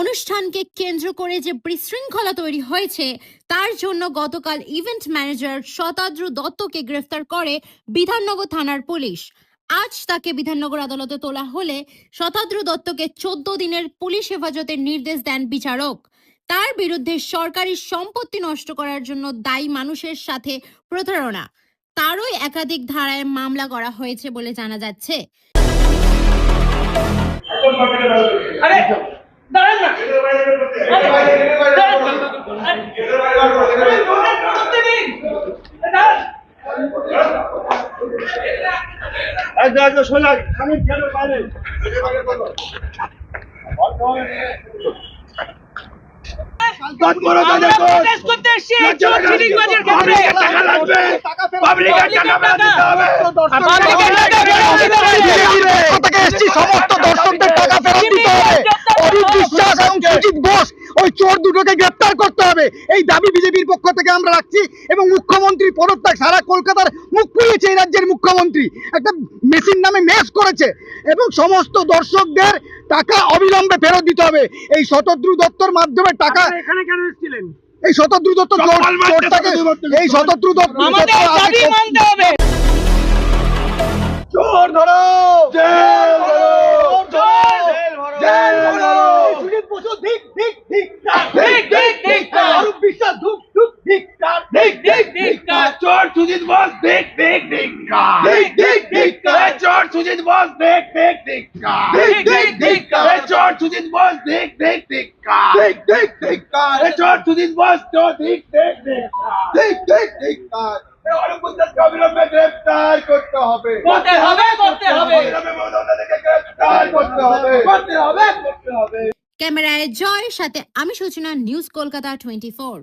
অনুষ্ঠানকে কেন্দ্র করে যে বিশৃঙ্খলা তৈরি হয়েছে, তার জন্য গতকাল ইভেন্ট ম্যানেজার শতাদ্রু দত্তকে গ্রেফতার করে বিধাননগর থানার পুলিশ। আজ তাকে বিধাননগর আদালতে তোলা হলে শতাদ্রু দত্তকে চোদ্দ দিনের পুলিশ হেফাজতের নির্দেশ দেন বিচারক। তার বিরুদ্ধে সরকারি সম্পত্তি নষ্ট করার জন্য দায়ী মানুষের সাথে প্রতারণা। তারই একাধিক ধারায় মামলা করা হয়েছে বলে জানা যাচ্ছে। দাঁড়ান না। আমি সমস্ত দর্শকদের টাকা ফেরত দিতে হবে অরূপ বিশ্বাস এবং সুজিত ঘোষ ওই চোর দুটোকে গ্রেপ্তার করতে হবে। এই দাবি বিজেপির পক্ষ থেকে আমরা রাখছি এবং মুখ্যমন্ত্রী পদত্যাগ সারা কলকাতার মুখ খুলেছে এই রাজ্যের মুখ্যমন্ত্রী। একটা মেশিন নামে মেস করেছে এবং সমস্ত দর্শকদের টাকা অবিলম্বে ফেরত দিতে হবে। এই শতদ্রু দত্তর মাধ্যমে টাকা এখানে কেন এসেছিলেন? এই শতদ্রু দত্ত শতদ্রু। এই শতদ্রু দত্ত কার। চোর সুজিত বস ধিক ধিক ধিক কার। ধিক, ধিক, ধিক কার। এই চোর সুজিত বস ধিক ধিক ধিক কার। ধিক, ধিক, ধিক কার। এই চোর সুজিত বস ধিক ধিক ধিক কার। ধিক ধিক ধিক কার এই চোর সুজিত বস চোর ধিক ধিক ধিক কার। ধিক ধিক ধিক কার এই অরূপ বিশ্বাসকে অবিলম্বে গ্রেফতার করতে হবে করতে হবে করতে হবে অবিলম্বে মমতা ব্যানার্জিকে গ্রেফতার করতে হবে করতে হবে করতে হবে ক্যামেরায় জয়ের সাথে আমি সূচনা নিউজ কলকাতা টোয়েন্টি ফোর